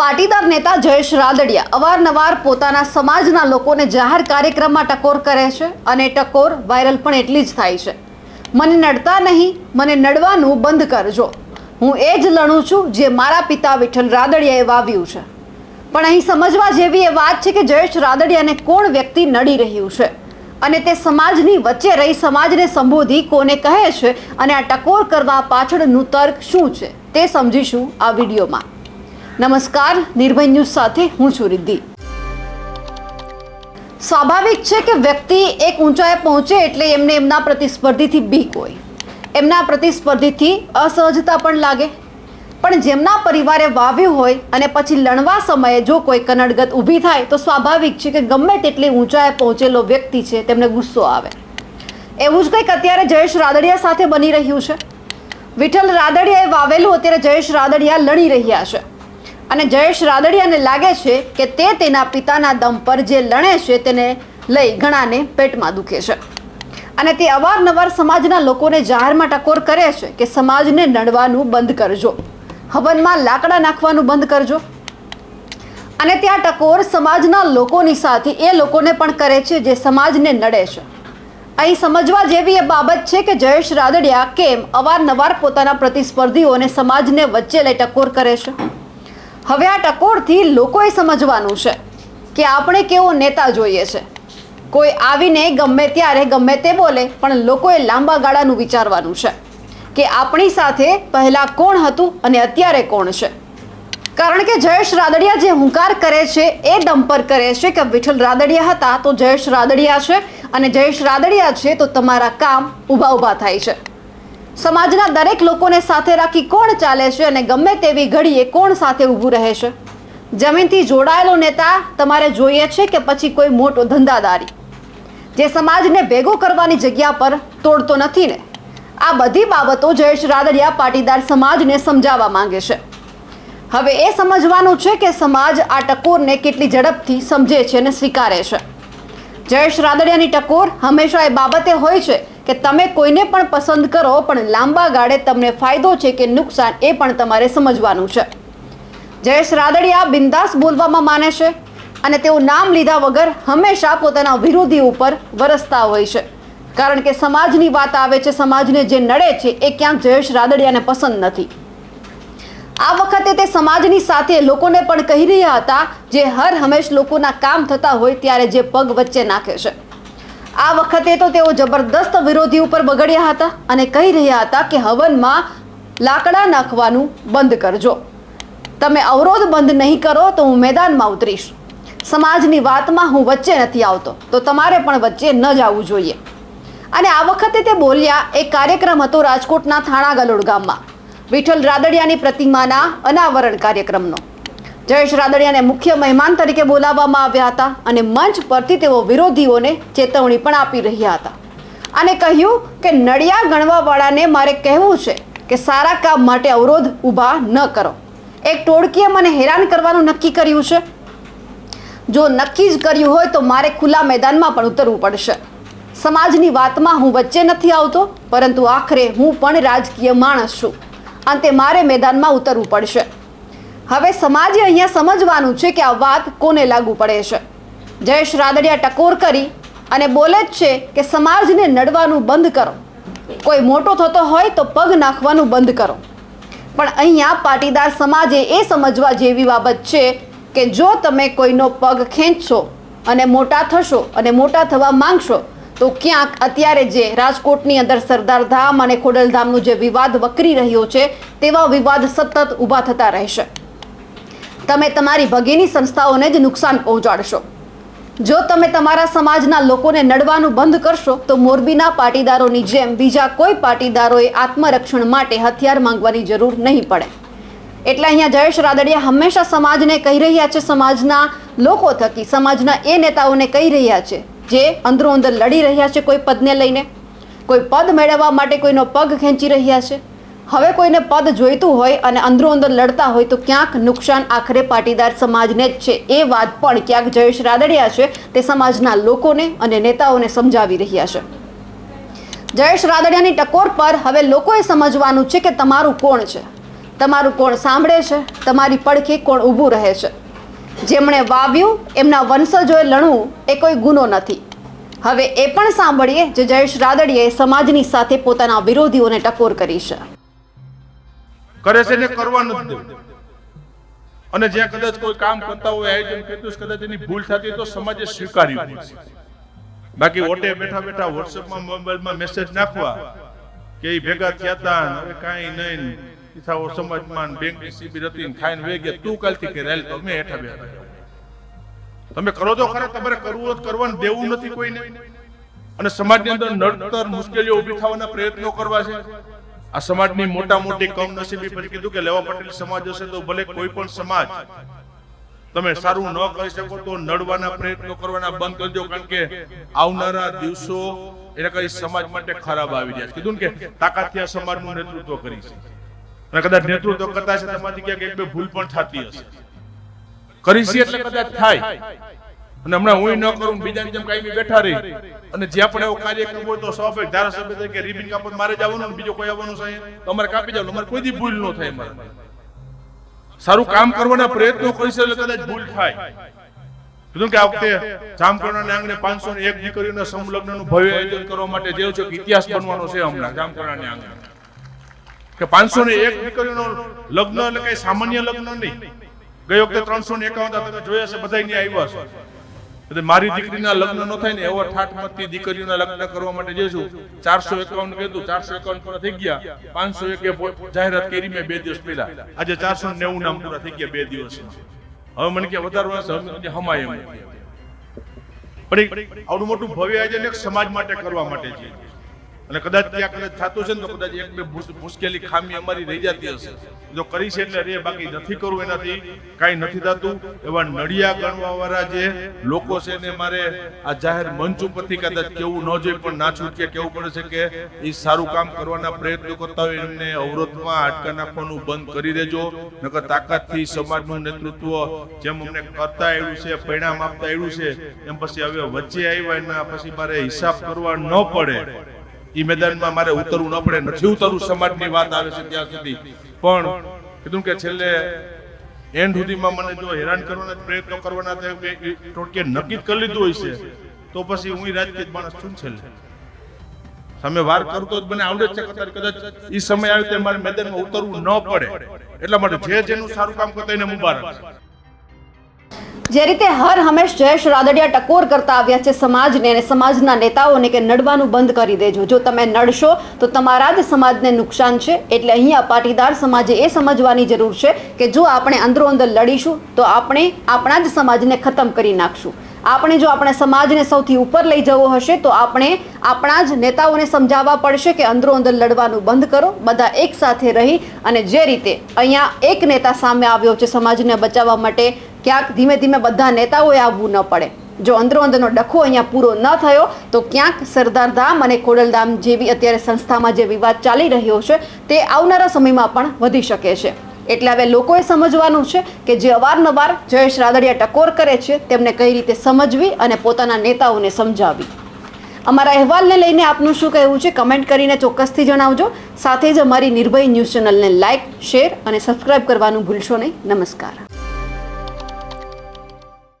પાટીદાર નેતા જયેશ રાદડિયા અવારનવાર પોતાના સમાજના લોકોને જાહેર કાર્યક્રમમાં ટકોર કરે છે અને ટકોર વાયરલ પણ એટલી જ થાય છે. મને નડતા નહીં, મને નડવાનું બંધ કરજો. હું એ જ લણું છું જે મારા પિતા વિઠ્ઠલ રાદડિયાએ વાવ્યું છે. પણ અહીં સમજવા જેવી એ વાત છે કે જયેશ રાદડિયાને કોણ વ્યક્તિ નડી રહ્યું છે? અને તે સમાજની વચ્ચે રહી સમાજને સંબોધી કોને કહે છે? અને આ ટકોર કરવા પાછળનું તર્ક શું છે? તે સમજીશું આ વિડીયોમાં. નમસ્કાર, નિર્ભય ન્યૂઝ સાથે હું છું રિદ્ધિ. સ્વાભાવિક છે કે વ્યક્તિ એક ઊંચાઈએ પહોંચે એટલે એમને એમના પ્રતિસ્પર્ધીથી બીક હોય. એમના પ્રતિસ્પર્ધીથી અસહજતા પણ લાગે. પણ જેમના પરિવારે વાવ્યું હોય અને પછી લણવા સમયે જો કોઈ કનડગત ઊભી થાય, તો સ્વાભાવિક છે કે ગમે તેટલી ઊંચાઈ પહોંચેલો વ્યક્તિ છે, તેમને ગુસ્સો આવે. એવું જ કંઈક અત્યારે જયેશ રાદડિયા સાથે બની રહ્યું છે. વિઠ્ઠલ રાદડિયાએ વાવેલું અત્યારે જયેશ રાદડિયા લડી રહ્યા છે. અને જયેશ રાદડિયાને લાગે છે કે તે તેના પિતાના દમ પર જે લણે છે તેને લઈ ઘણાને પેટમાં દુખે છે. અને તે અવારનવાર સમાજના લોકોને જાહેરમાં ટકોર કરે છે કે સમાજને નડવાનું બંધ કરજો. હવનમાં લાકડા નાખવાનું બંધ કરજો. અને ત્યાં ટકોર સમાજના લોકોની સાથે એ લોકોને પણ કરે છે જે સમાજને નડે છે. અહીં સમજવા જેવી એ બાબત છે કે જયેશ રાદડિયા કેમ અવારનવાર પોતાના પ્રતિસ્પર્ધીઓને સમાજને વચ્ચે લઈ ટકોર કરે છે? હવે આ ટકોરથી લોકોએ સમજવાનું છે કે આપણે કેવો નેતા જોઈએ છે. કોઈ આવીને ગમે ત્યારે, ગમે તે બોલે, પણ લોકોએ લાંબા ગાળાનું વિચારવાનું છે કે આપણી સાથે પહેલાં કોણ હતું અને અત્યારે કોણ છે. કારણ કે જયેશ રાદડિયા જે હુંકાર કરે છે, એ દમ કરે છે કે વિઠ્ઠલ રાદડિયા હતા, તો જયેશ રાદડિયા છે અને જયેશ રાદડિયા છે, તો તમારા કામ ઊભા ઊભા થાય છે. સમાજના દરેક લોકોને સાથે રાખી કોણ ચાલે છે અને ગમે તેવી ઘડીએ કોણ સાથે ઊભું રહે છે? જમીનથી જોડાયેલો નેતા તમારે જોઈએ છે કે પછી કોઈ મોટો ધંધાદારી? જે સમાજને ભેગો કરવાની જગ્યા પર તોડતો નથી ને? આ બધી બાબતો જયેશ રાદડિયા પાટીદાર સમાજને સમજાવવા માંગે છે. હવે એ સમજવાનું છે કે સમાજ આ ટકોરને કેટલી ઝડપથી સમજે છે અને સ્વીકારે છે. જયેશ રાદડિયાની ટકોર હંમેશા એ બાબતે હોય છે કે તમે કોઈને પણ પસંદ કરો, પણ લાંબા ગાળે તમને ફાયદો છે કે નુકસાન એ પણ તમારે સમજવાનું છે. જયેશ રાદડિયા બિંદાસ બોલવામાં માને છે અને તેઓ નામ લીધા વગર હંમેશા પોતાના વિરોધી ઉપર વરસતા હોય છે. કારણ કે સમાજની વાત આવે છે, સમાજને જે નડે છે એ ક્યાંક જયેશ રાદડિયાને પસંદ નથી. આ વખતે તે સમાજની સાથે લોકોને પણ કહી રહ્યા હતા, જે હર હંમેશ લોકોના કામ થતા હોય ત્યારે જે પગ વચ્ચે નાખે છે. આ વખતે તો તેઓ જબરદસ્ત વિરોધી ઉપર બગડ્યા હતા અને કહી રહ્યા હતા કે હવનમાં લાકડા નાખવાનું બંધ કરજો. તમે અવરોધ બંધ નહીં કરો તો હું મેદાનમાં ઉતરીશ. સમાજની વાતમાં હું વચ્ચે નથી આવતો, તો તમારે પણ વચ્ચે ન જવું જોઈએ. અને આ વખતે તે બોલ્યા, એક કાર્યક્રમ હતો રાજકોટના થાણા ગલોડ ગામમાં. વિઠ્ઠલ રાદડિયાની પ્રતિમાના અનાવરણ કાર્યક્રમનો. જયેશ રાદડિયાને મુખ્ય મહેમાન તરીકે બોલાવવામાં આવ્યા હતા અને મંચ પરથી તેઓ વિરોધીઓને ચેતવણી પણ આપી રહ્યા હતા. અને કહ્યું કે નડિયા ગણવાવાળાને મારે કહેવું છે કે સારા કામ માટે અવરોધ ઊભા ન કરો. એક ટોળકીએ મને હેરાન કરવાનું નક્કી કર્યું છે. જો નક્કી જ કર્યું હોય તો મારે ખુલ્લા મેદાનમાં પણ ઉતરવું પડશે. સમાજની વાતમાં હું વચ્ચે નથી આવતો, પરંતુ આખરે હું પણ રાજકીય માણસ છું. અંતે મારે મેદાનમાં ઉતરવું પડશે. હવે સમાજે અહીંયા સમજવાનું છે કે આ વાત કોને લાગુ પડે છે. જયેશ રાદડિયા ટકોર કરી અને બોલે જ છે કે સમાજને નડવાનું બંધ કરો. કોઈ મોટો થતો હોય તો પગ નાખવાનું બંધ કરો. પણ અહીંયા પાટીદાર સમાજે એ સમજવા જેવી બાબત છે કે જો તમે કોઈનો પગ ખેંચશો અને મોટા થશો અને મોટા થવા માંગશો, તો ક્યાંક અત્યારે જે રાજકોટની અંદર સરદાર ધામ અને ખોડલધામનો જે વિવાદ વકરી રહ્યો છે, તેવા વિવાદ સતત ઊભા થતા રહેશે. તમે તમારી ભગીની સંસ્થાઓને જ નુકસાન પહોંચાડશો. જો તમે તમારા સમાજના લોકોને નડવાનું બંધ કરશો, તો મોરબીના પાટીદારોની જેમ બીજા કોઈ પાટીદારોએ આત્મરક્ષણ માટે હથિયાર માંગવાની જરૂર નહીં પડે. એટલે અહીંયા જયેશ રાદડિયા હંમેશા સમાજને કહી રહ્યા છે, સમાજના લોકો થકી, સમાજના એ નેતાઓને કહી રહ્યા છે, જે અંદરો અંદર લડી રહ્યા છે કોઈ પદને લઈને. કોઈ પદ મેળવવા માટે કોઈનો પગ ખેંચી રહ્યા છે. હવે કોઈને પદ જોઈતું હોય અને અંદરો અંદર લડતા હોય તો ક્યાંક નુકસાન આખરે પાટીદાર સમાજને જ છે. એ વાત પણ ક્યાંક જયેશ રાદડિયા છે. તે સમાજના લોકોને અને નેતાઓને સમજાવી રહ્યા છે. જયેશ રાદડિયાની ટકોર પર હવે લોકોએ સમજવાનું છે કે તમારું કોણ છે. તમારું કોણ સાંભળે છે? તમારી પડખે કોણ ઊભું રહે છે? જેમણે વાવ્યું, એમના વંશજોએ લણવું, એ કોઈ ગુનો નથી. હવે એ પણ સાંભળીએ જે જયેશ રાદડીએ સમાજની સાથે પોતાના વિરોધીઓને ટકોર કરી છે. કરે છે ને કરવા નથી. દેવું અને જ્યાં કદાચ કોઈ કામ કરતા હોય, આયોજન કરતું કદાચ એની ભૂલ થતી તો સમાજે સ્વીકાર્યું બાકી ઓટે બેઠા બેઠા વોટ્સએપમાં મોબાઈલમાં મેસેજ નાખવા કે એ ભેગા થયા હતા હવે કાંઈ નહીં. થાવો સમાજમાં બેંકની શિબિર હતી ખાઈને વે ગયા. તું કાલથી કે રેલ તમે હેઠા બેઠા. તમે કરો તો ખરા, તમારે કરવું જ કરવાનું દેવું નથી કોઈને. અને સમાજની અંદર નડતર મુશ્કેલીઓ ઊભી થવાના પ્રયત્નો કરવા છે. આ સમાજની મોટા મોટી કમનસીબી પછી કીધું કે લેવા પટેલ સમાજ હશે તો ભલે કોઈ પણ સમાજ તમે સારું ન કરી શકો તો નડવાના પ્રયત્નો કરવાના બંધ કરજો કારણ કે આવનારા દિવસો એના કઈ સમાજ માટે ખરાબ આવી રહ્યા છે. કીધું કે તાકાતથી આ સમાજનું નેતૃત્વ કરી છે. અને કદાચ નેતૃત્વ કરતા છે તમારી ક્યાંક એક બે ભૂલ પણ થતી હશે. કરી છે એટલે કદાચ થાય. અને હમણાં હું ન કરું બીજા જેમ બી બેઠા રહી. અને જ્યાં પણ એવો કાર્યક્રમ હોય તો સ્વાભાવિક ધારાસભ્ય તરીકે રિબિન કાપત મારે જવાનું ને બીજો કોઈ આવવાનું છે તો અમારે કાપી જવાનું અમારે કોઈ ભૂલ ન થાય અમારે. સારું કામ કરવાના પ્રયત્નો કરી એટલે કદાચ ભૂલ થાય. કીધું કે આ વખતે જામકરણાના આંગણે પાંચસો ને એક દીકરીઓના સંલગ્નનું ભવ્ય આયોજન કરવા માટે જે છે ઇતિહાસ બનવાનો છે હમણાં, જામકરણાની આંગણે. કે પાંચસો ને એક દીકરીનો લગ્ન એટલે કઈ સામાન્ય લગ્ન નહીં. ગઈ વખતે ત્રણસો ને એકાવન તમે જોયા છે બધા આવ્યા છે એટલે મારી દીકરીના લગ્ન ન થાય ને એવો ઠાઠમતથી દીકરીઓના લગ્ન કરવા માટે જઈશું. ચારસો એકાવન કીધું ચારસો એકાવન પૂરા થઈ ગયા. પાંચસો એક જાહેરાત કરી મેં બે દિવસ પહેલા. આજે ચારસો નેવું નામ પૂરા થઈ ગયા બે દિવસમાં. હવે મને કે વધારે હમાય એમ. પણ આવડું મોટું ભવ્ય આયોજન એક સમાજ માટે કરવા માટે છે. અને કદાચ ત્યાં કદાચ થતું છે ને તો કદાચ એક બે મુશ્કેલી ખામી અમારી રહી જતી હશે. જો કરી છે એટલે રે, બાકી નથી કરવું એનાથી કાંઈ નથી થતું. એવા નડિયા ગણવા વાળા જે લોકો છે ને મારે આ જાહેર મંચ ઉપરથી કદાચ કેવું ન જોઈએ, પણ ના છૂટકે કેવું પડે છે કે એ સારું કામ કરવાના પ્રયત્નો કરતા હોય એમને અવરોધમાં હાડકા નાખવાનું બંધ કરી દેજો. નકર તાકાતથી સમાજનું નેતૃત્વ જેમ અમને કરતા આવ્યું છે, પરિણામ આપતા આવ્યું છે, એમ પછી હવે વચ્ચે આવ્યા એના પછી મારે હિસાબ કરવા ન પડે. ઈ મેદાનમાં મારે ઉતરવું ન પડે, નથી ઉતરવું, સમાજની વાત આવે છે ત્યાં સુધી. પણ કીધું કે છેલ્લે એન્ડ સુધીમાં મને જો હેરાન કરવાના પ્રયત્નો કરવાના ટોટકે નક્કી કરી લીધું હોય છે, તો પછી હું રાજકીય માણસ છું છેલ્લે. સામે વાર કરતો જ મને આવડે છે કદાચ એ સમય આવે ત્યારે મારે મેદાનમાં ઉતરવું ન પડે. એટલા માટે જે જેનું સારું કામ કરતા એને મુબારક. જે રીતે હર હંમેશ જયેશ રાદડિયા ટકોર કરતા આવ્યા છે સમાજને અને સમાજના નેતાઓને કે નડવાનું બંધ કરી દેજો. જો તમે નડશો, તો તમારા જ સમાજને નુકસાન છે. એટલે અહીંયા પાટીદાર સમાજે એ સમજવાની જરૂર છે કે જો આપણે અંદરો અંદર લડીશું, તો આપણે આપણા જ સમાજને ખતમ કરી નાખશું. આપણે જો આપણા સમાજને સૌથી ઉપર લઈ જવો હશે, તો આપણે આપણા જ નેતાઓને સમજાવવા પડશે કે અંદરો અંદર લડવાનું બંધ કરો, બધા એક સાથે રહી અને જે રીતે અહીંયા એક નેતા સામે આવ્યો છે સમાજને બચાવવા માટે, ક્યાંક ધીમે ધીમે બધા નેતાઓએ આવવું ન પડે. જો અંદરો અંદરનો ડખો અહીંયા પૂરો ન થયો, તો ક્યાંક સરદાર ધામ અને ખોડલધામ જેવી અત્યારે સંસ્થામાં જે વિવાદ ચાલી રહ્યો છે, તે આવનારા સમયમાં પણ વધી શકે છે. એટલે હવે લોકોએ સમજવાનું છે કે જે અવારનવાર જયેશ રાદડિયા ટકોર કરે છે, તેમને કઈ રીતે સમજવી અને પોતાના નેતાઓને સમજાવવી. અમારા અહેવાલને લઈને આપનું શું કહેવું છે, કમેન્ટ કરીને ચોક્કસથી જણાવજો. સાથે જ અમારી નિર્ભય ન્યૂઝ ચેનલને લાઇક શેર અને સબસ્ક્રાઇબ કરવાનું ભૂલશો નહીં. નમસ્કાર.